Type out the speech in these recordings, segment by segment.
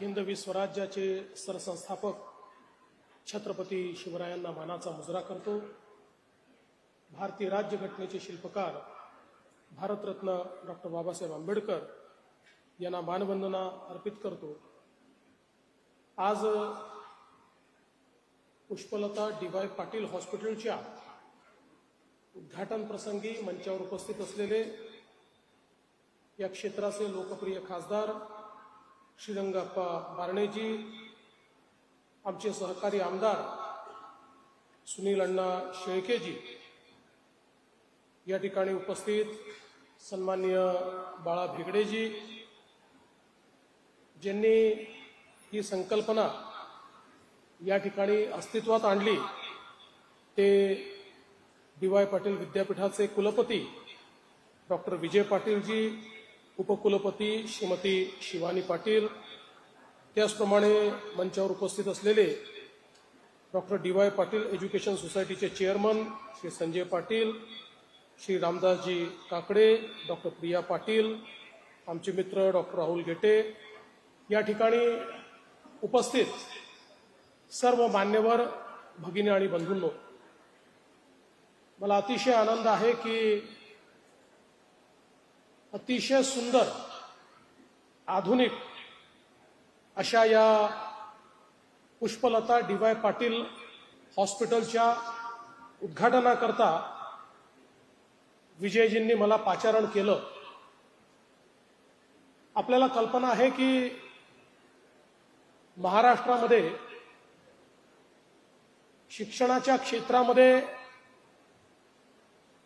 हिंदवी स्वराज्याचे सरसंस्थापक छत्रपती शिवरायांना मानाचा मुजरा करतो. भारतीय राज्यघटनेचे शिल्पकार भारतरत्न डॉक्टर बाबासाहेब आंबेडकर यांना मानवंदना अर्पित करतो. आज पुष्पलता डी वाय पाटील हॉस्पिटलच्या उद्घाटन प्रसंगी मंचावर उपस्थित असलेले या क्षेत्राचे लोकप्रिय खासदार श्रीरंगाप्पा बारणेजी आमचे सहकारी आमदार सुनील अण्णा शेळकेजी या ठिकाणी उपस्थित सन्माननीय बाळा भेगडेजी ज्यांनी ही संकल्पना या ठिकाणी अस्तित्वात आणली ते डी वाय पाटील विद्यापीठाचे कुलपती डॉक्टर विजय पाटीलजी उपकुलपती श्रीमती शिवानी पाटील त्याचप्रमाणे मंचावर उपस्थित असलेले doctor D Y Patil education सोसायटीचे चेअरमन श्री संजय पाटील श्री रामदासजी काकडे डॉक्टर प्रिया पाटील आमचे मित्र डॉक्टर राहुल गेटे या ठिकाणी उपस्थित सर्व मान्यवर भगिनी आणि बंधूंनो मला अतिशय आनंद आहे की अतिशय सुंदर आधुनिक अशा या पुष्पलता डी वाय पाटील हॉस्पिटलच्या उद्घाटनाकरता विजयजींनी मला पाचारण केलं. आपल्याला कल्पना आहे की महाराष्ट्रामध्ये शिक्षणाच्या क्षेत्रामध्ये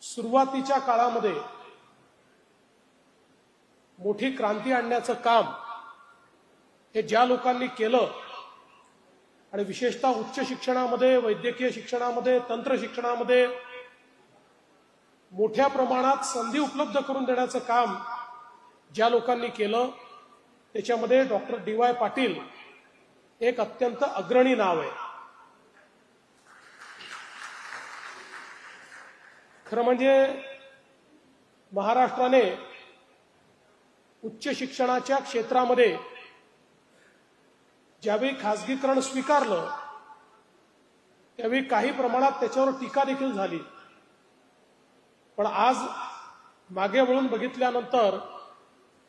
सुरुवातीच्या काळामध्ये मोठी क्रांती आणण्याचं काम हे ज्या लोकांनी केलं आणि विशेषतः उच्च शिक्षणामध्ये वैद्यकीय शिक्षणामध्ये तंत्र शिक्षणामध्ये मोठ्या प्रमाणात संधी उपलब्ध करून देण्याचं काम ज्या लोकांनी केलं त्याच्यामध्ये डॉक्टर डी वाय पाटील एक अत्यंत अग्रणी नाव आहे. खरं म्हणजे महाराष्ट्राने उच्च शिक्षणाच्या क्षेत्रामध्ये ज्यावेळी खासगीकरण स्वीकारलं त्यावेळी काही प्रमाणात त्याच्यावर टीका देखील झाली. पण आज मागे वळून बघितल्यानंतर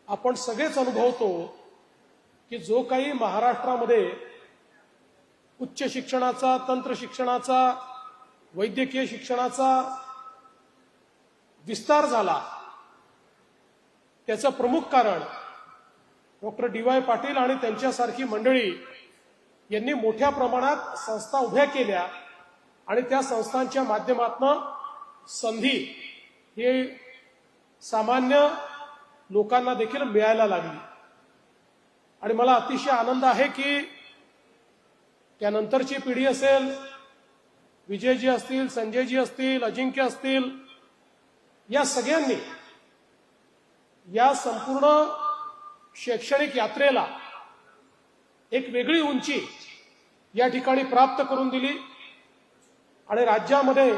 आपण सगळेच अनुभवतो की जो काही महाराष्ट्रामध्ये उच्च शिक्षणाचा तंत्र शिक्षणाचा वैद्यकीय शिक्षणाचा विस्तार झाला त्याचं प्रमुख कारण डॉक्टर डी वाय पाटील आणि त्यांच्यासारखी मंडळी यांनी मोठ्या प्रमाणात संस्था उभ्या केल्या आणि त्या संस्थांच्या माध्यमातून संधी हे सामान्य लोकांना देखील मिळायला लागली. आणि मला अतिशय आनंद आहे की त्यानंतरची पिढी असेल विजयजी असतील संजयजी असतील अजिंक्य असतील या सगळ्यांनी या संपूर्ण शैक्षणिक यात्रेला एक वेगळी उंची या ठिकाणी प्राप्त करून दिली आणि राज्यामध्ये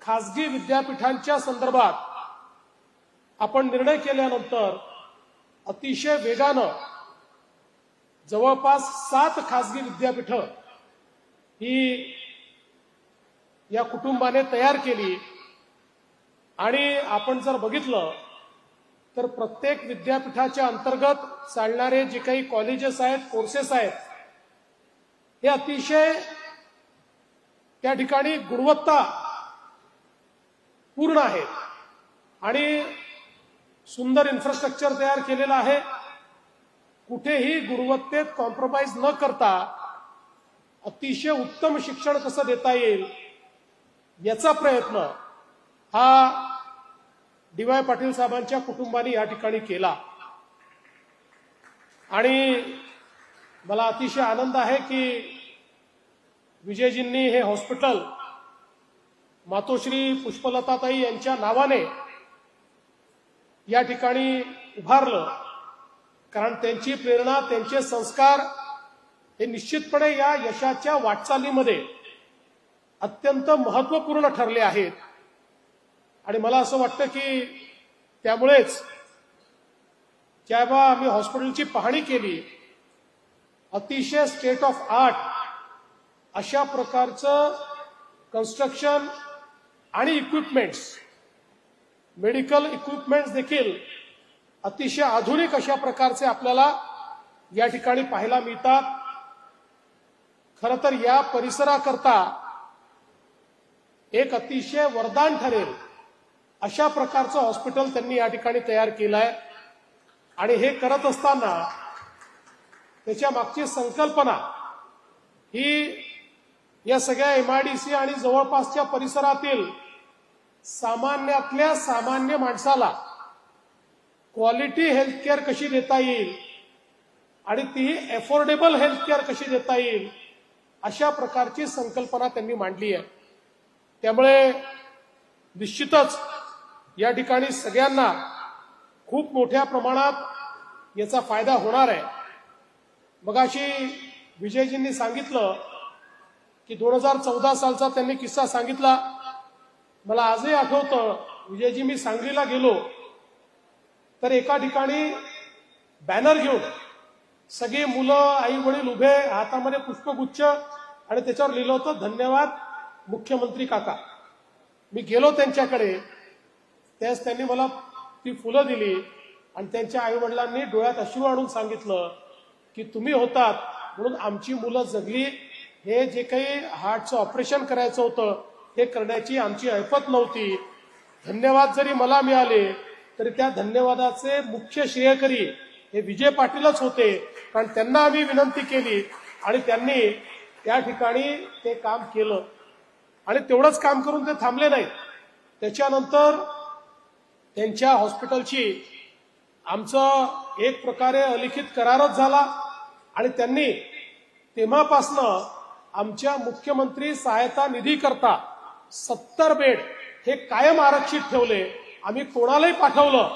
खासगी विद्यापीठांच्या संदर्भात आपण निर्णय केल्यानंतर अतिशय वेगानं जवळपास सात खासगी विद्यापीठं ही या कुटुंबाने तयार केली. आणि आपण जर बघितलं तर प्रत्येक विद्यापीठाच्या अंतर्गत चालणारे जे काही कॉलेजेस आहेत कोर्सेस आहेत हे अतिशय त्या ठिकाणी गुणवत्ता पूर्ण आहेत आणि सुंदर इन्फ्रास्ट्रक्चर तयार केलेलं आहे. कुठेही गुणवत्तेत कॉम्प्रोमाइज न करता अतिशय उत्तम शिक्षण कसं देता येईल याचा प्रयत्न हा डी वाय पाटील साहेबांच्या कुटुंबाने या ठिकाणी केला. आणि मला अतिशय आनंद आहे की विजयजींनी हे हॉस्पिटल मातोश्री पुष्पलताताई यांच्या नावाने या ठिकाणी उभारलं. कारण त्यांची प्रेरणा त्यांचे संस्कार हे निश्चितपणे या यशाच्या वाटचालीमध्ये अत्यंत महत्त्वपूर्ण ठरले आहेत. आणि मला असं वाटतं की त्यामुळेच जेव्हा आम्ही हॉस्पिटलची पाहणी केली अतिशय स्टेट ऑफ आर्ट अशा प्रकारचं कन्स्ट्रक्शन आणि इक्विपमेंट्स मेडिकल इक्विपमेंट्स देखील अतिशय आधुनिक अशा प्रकारचे आपल्याला या ठिकाणी पाहायला मिळतात. खर तर या परिसराकरता एक अतिशय वरदान ठरेल. अशा प्रकारचं हॉस्पिटल त्यांनी या ठिकाणी तयार केलं आहे आणि हे करत असताना त्याच्या मागची संकल्पना ही या सगळ्या एमआयडीसी आणि जवळपासच्या परिसरातील सामान्यातल्या सामान्य माणसाला क्वालिटी हेल्थकेअर कशी देता येईल आणि ती अफोर्डेबल हेल्थकेअर कशी देता येईल अशा प्रकारची संकल्पना त्यांनी मांडली आहे. त्यामुळे निश्चितच या ठिकाणी सगळ्यांना खूप मोठ्या प्रमाणात याचा फायदा होणार आहे. मगाशी विजयजींनी सांगितलं की दोन हजार चौदा सालचा त्यांनी किस्सा सांगितला. मला आजही आठवतं विजयजी मी सांगलीला गेलो. तर एका ठिकाणी बॅनर घेऊन सगळी मुलं आई वडील उभे हातामध्ये पुष्पगुच्छ आणि त्याच्यावर लिहिलं होतं धन्यवाद मुख्यमंत्री काका. मी गेलो त्यांच्याकडे. त्यास त्यांनी मला ती फुलं दिली आणि त्यांच्या आईवडिलांनी डोळ्यात अश्रू आणून सांगितलं की तुम्ही होतात म्हणून आमची मुलं जगली. हे जे काही हार्टचं ऑपरेशन करायचं होतं हे करण्याची आमची ऐपत नव्हती. धन्यवाद जरी मला मिळाले तरी त्या धन्यवादाचे मुख्य श्रेयकरी हे विजय पाटीलच होते. कारण त्यांना आम्ही विनंती केली आणि त्यांनी त्या ठिकाणी ते काम केलं. आणि तेवढंच काम करून ते थांबले नाहीत. त्याच्यानंतर त्यांच्या हॉस्पिटलची आमचं एक प्रकारे अलिखित करारच झाला आणि त्यांनी तेव्हापासनं आमच्या मुख्यमंत्री सहायता निधी करता सत्तर बेड हे कायम आरक्षित ठेवले. आम्ही कोणालाही पाठवलं.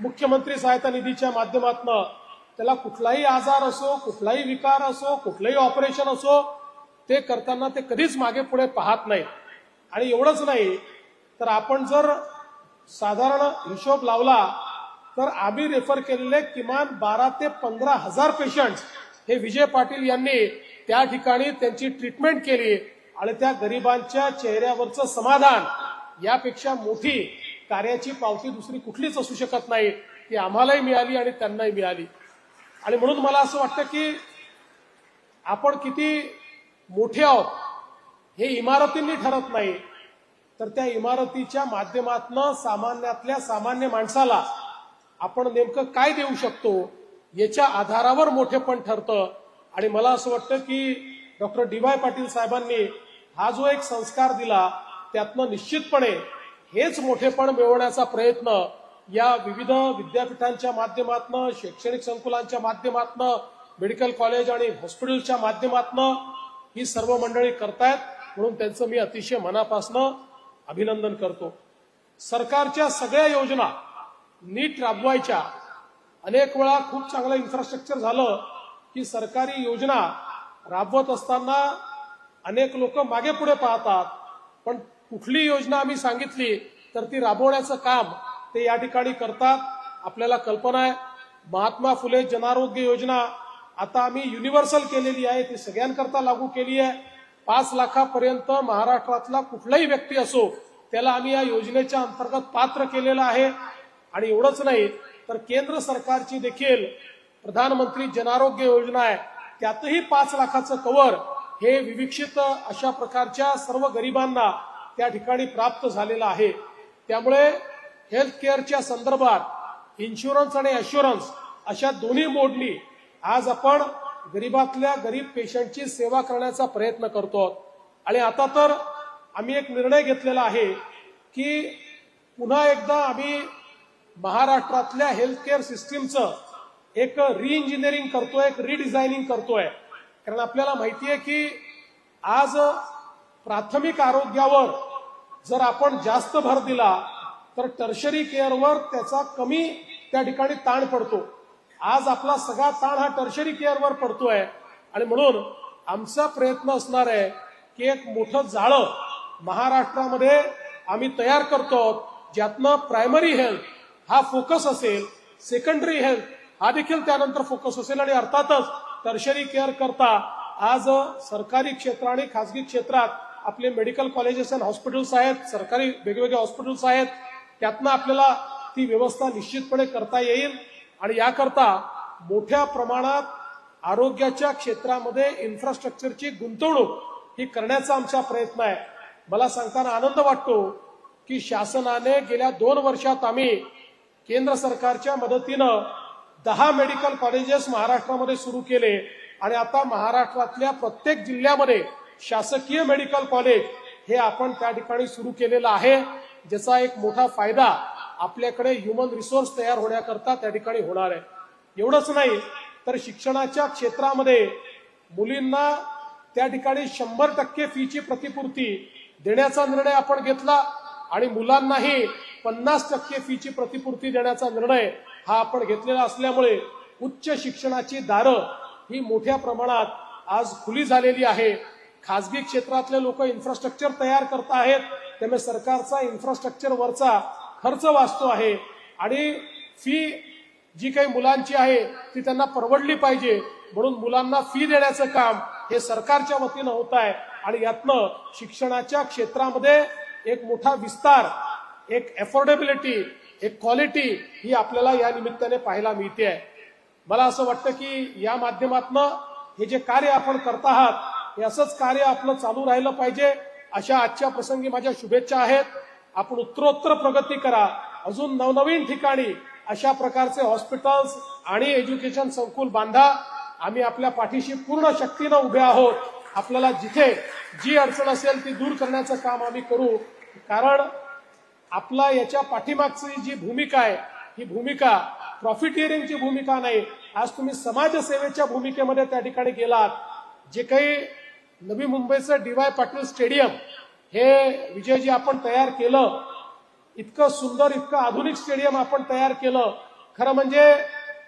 मुख्यमंत्री सहायता निधीच्या माध्यमातनं त्याला कुठलाही आजार असो कुठलाही विकार असो कुठलंही ऑपरेशन असो ते करताना ते कधीच मागे पुढे पाहत नाहीत. आणि एवढंच नाही तर आपण जर साधारण हिशोब लावला तर आम्ही रेफर केलेले किमान बारा ते पंधरा हजार पेशंट हे विजय पाटील यांनी त्या ठिकाणी त्यांची ट्रीटमेंट केली आणि त्या गरिबांच्या चेहऱ्यावरचं समाधान यापेक्षा मोठी कार्याची पावती दुसरी कुठलीच असू शकत नाही. ती आम्हालाही मिळाली आणि त्यांनाही मिळाली. आणि म्हणून मला असं वाटतं की आपण किती मोठे आहोत हे इमारतींनी ठरत नाही. तर त्या इमारतीच्या माध्यमातनं सामान्यातल्या सामान्य माणसाला आपण नेमकं काय देऊ शकतो याच्या आधारावर मोठेपण ठरतं. आणि मला असं वाटतं की डॉक्टर डी वाय पाटील साहेबांनी हा जो एक संस्कार दिला त्यातनं निश्चितपणे हेच मोठेपण मिळवण्याचा प्रयत्न या विविध विद्यापीठांच्या माध्यमातनं शैक्षणिक संकुलांच्या माध्यमातनं मेडिकल कॉलेज आणि हॉस्पिटलच्या माध्यमातनं ही सर्व मंडळी करतायत. म्हणून त्यांचं मी अतिशय मनापासनं अभिनंदन करतो. सरकारच्या सगळ्या योजना नीट राबवायच्या. अनेक वेळा खूप चांगलं इन्फ्रास्ट्रक्चर झालं की सरकारी योजना राबवत असताना अनेक लोक मागे पुढे पाहतात. पण कुठली योजना आम्ही सांगितली तर ती राबवण्याचं काम ते या ठिकाणी करतात. आपल्याला कल्पना आहे महात्मा फुले जनारोग्य योजना आता आम्ही युनिव्हर्सल केलेली आहे ती सगळ्यांकरता लागू केली आहे. पाच लाखापर्यंत महाराष्ट्रातला कुठलाही व्यक्ती असो त्याला आम्ही या योजनेच्या अंतर्गत पात्र केलेलं आहे. आणि एवढंच नाही तर केंद्र सरकारची देखील प्रधानमंत्री जनारोग्य योजना आहे त्यातही पाच लाखाचं कव्हर हे विविक्षित अशा प्रकारच्या सर्व गरिबांना त्या ठिकाणी प्राप्त झालेलं आहे. त्यामुळे हेल्थ केअरच्या संदर्भात इन्शुरन्स आणि अश्युरन्स अशा दोन्ही मोडली आज आपण गरीबातल्या गरीब पेशंटची सेवा करण्याचा प्रयत्न करतो. आणि आता तर आम्ही एक निर्णय घेतलेला आहे की पुन्हा एकदा आम्ही महाराष्ट्रातल्या हेल्थ केअर सिस्टीमचं एक रिइंजिनिअरिंग करतोय एक रिडिझायनिंग करतोय. कारण आपल्याला माहिती आहे की आज प्राथमिक आरोग्यावर जर आपण जास्त भर दिला तर टर्शरी केअरवर त्याचा कमी त्या ठिकाणी ताण पडतो. आज आपला सगळा ताण हा टर्शरी केअरवर पडतोय. आणि म्हणून आमचा प्रयत्न असणार आहे की एक मोठं जाळं महाराष्ट्रामध्ये आम्ही तयार करतो ज्यातनं प्रायमरी हेल्थ हा फोकस असेल सेकंडरी हेल्थ हा देखील त्यानंतर फोकस असेल. आणि अर्थातच टर्शरी केअर करता आज सरकारी क्षेत्र आणि खासगी क्षेत्रात आपले मेडिकल कॉलेजेस आणि हॉस्पिटल्स आहेत सरकारी वेगवेगळे हॉस्पिटल्स आहेत त्यातनं आपल्याला ती व्यवस्था निश्चितपणे करता येईल. आणि याकरता मोठ्या प्रमाणात आरोग्याच्या क्षेत्रामध्ये इन्फ्रास्ट्रक्चरची गुंतवणूक ही करण्याचा आमचा प्रयत्न आहे. मला सांगताना आनंद वाटतो की शासनाने गेल्या दोन वर्षात आम्ही केंद्र सरकारच्या मदतीनं दहा मेडिकल कॉलेजेस महाराष्ट्रामध्ये सुरू केले आणि आता महाराष्ट्रातल्या प्रत्येक जिल्ह्यामध्ये शासकीय मेडिकल कॉलेज हे आपण त्या ठिकाणी सुरू केलेलं आहे. ज्याचा एक मोठा फायदा आपल्याकडे ह्युमन रिसोर्स तयार होण्याकरता त्या ठिकाणी होणार आहे. एवढंच नाही तर शिक्षणाच्या क्षेत्रामध्ये मुलींना त्या ठिकाणी शंभर टक्के फीची प्रतिपूर्ती देण्याचा निर्णय आपण घेतला आणि मुलांनाही पन्नास टक्के फीची प्रतिपूर्ती देण्याचा निर्णय हा आपण घेतलेला असल्यामुळे उच्च शिक्षणाची दारं ही मोठ्या प्रमाणात आज खुली झालेली आहे. खासगी क्षेत्रातले लोक इन्फ्रास्ट्रक्चर तयार करत आहेत. त्यामुळे सरकारचा इन्फ्रास्ट्रक्चर वरचा खर्च वाचतो आहे. आणि फी जी काही मुलांची आहे ती त्यांना परवडली पाहिजे. म्हणून मुलांना फी देण्याचं काम हे सरकारच्या वतीनं होत आहे. आणि यातनं शिक्षणाच्या क्षेत्रामध्ये एक मोठा विस्तार एक अफोर्डेबिलिटी एक क्वालिटी ही आपल्याला या निमित्ताने पाहायला मिळते. आहे मला असं वाटतं की या माध्यमातनं हे जे कार्य आपण करत आहात हे असंच कार्य आपलं चालू राहिलं पाहिजे. अशा आजच्या प्रसंगी माझ्या शुभेच्छा आहेत. आपण उत्तरोत्तर प्रगती करा. अजून नवनवीन ठिकाणी अशा प्रकारचे हॉस्पिटल्स आणि एज्युकेशन संकुल बांधा. आम्ही आपल्या पाठीशी पूर्ण शक्तीनं उभे आहोत. आपल्याला जिथे जी अडचण असेल ती दूर करण्याचं काम आम्ही करू. कारण आपला याच्या पाठीमागची जी भूमिका आहे ही भूमिका प्रॉफिटिअरिंगची भूमिका नाही. आज तुम्ही समाजसेवेच्या भूमिकेमध्ये त्या ठिकाणी गेलात. जे काही नवी मुंबईचं डीवाय पाटील स्टेडियम हे विजयजी आपण तयार केलं. इतकं सुंदर इतकं आधुनिक स्टेडियम आपण तयार केलं. खरं म्हणजे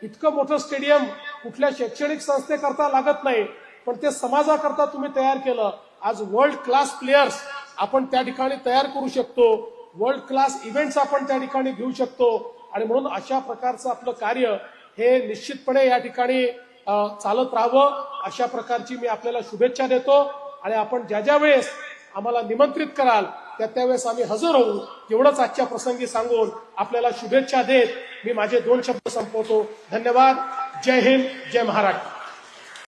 इतकं मोठं स्टेडियम कुठल्या शैक्षणिक संस्थेकरता लागत नाही पण ते समाजाकरता तुम्ही तयार केलं. आज वर्ल्ड क्लास प्लेयर्स आपण त्या ठिकाणी तयार करू शकतो. वर्ल्ड क्लास इव्हेंट्स आपण त्या ठिकाणी घेऊ शकतो. आणि म्हणून अशा प्रकारचं आपलं कार्य हे निश्चितपणे या ठिकाणी चालत राहावं. अशा प्रकारची मी आपल्याला शुभेच्छा देतो. आणि आपण ज्या ज्या वेळेस आम्हाला निमंत्रित कराल. त्या त्यावेळेस आम्ही हजर होऊ. एवढंच आजच्या प्रसंगी सांगून आपल्याला शुभेच्छा देत मी माझे दोन शब्द संपवतो. धन्यवाद. जय हिंद. जय महाराष्ट्र.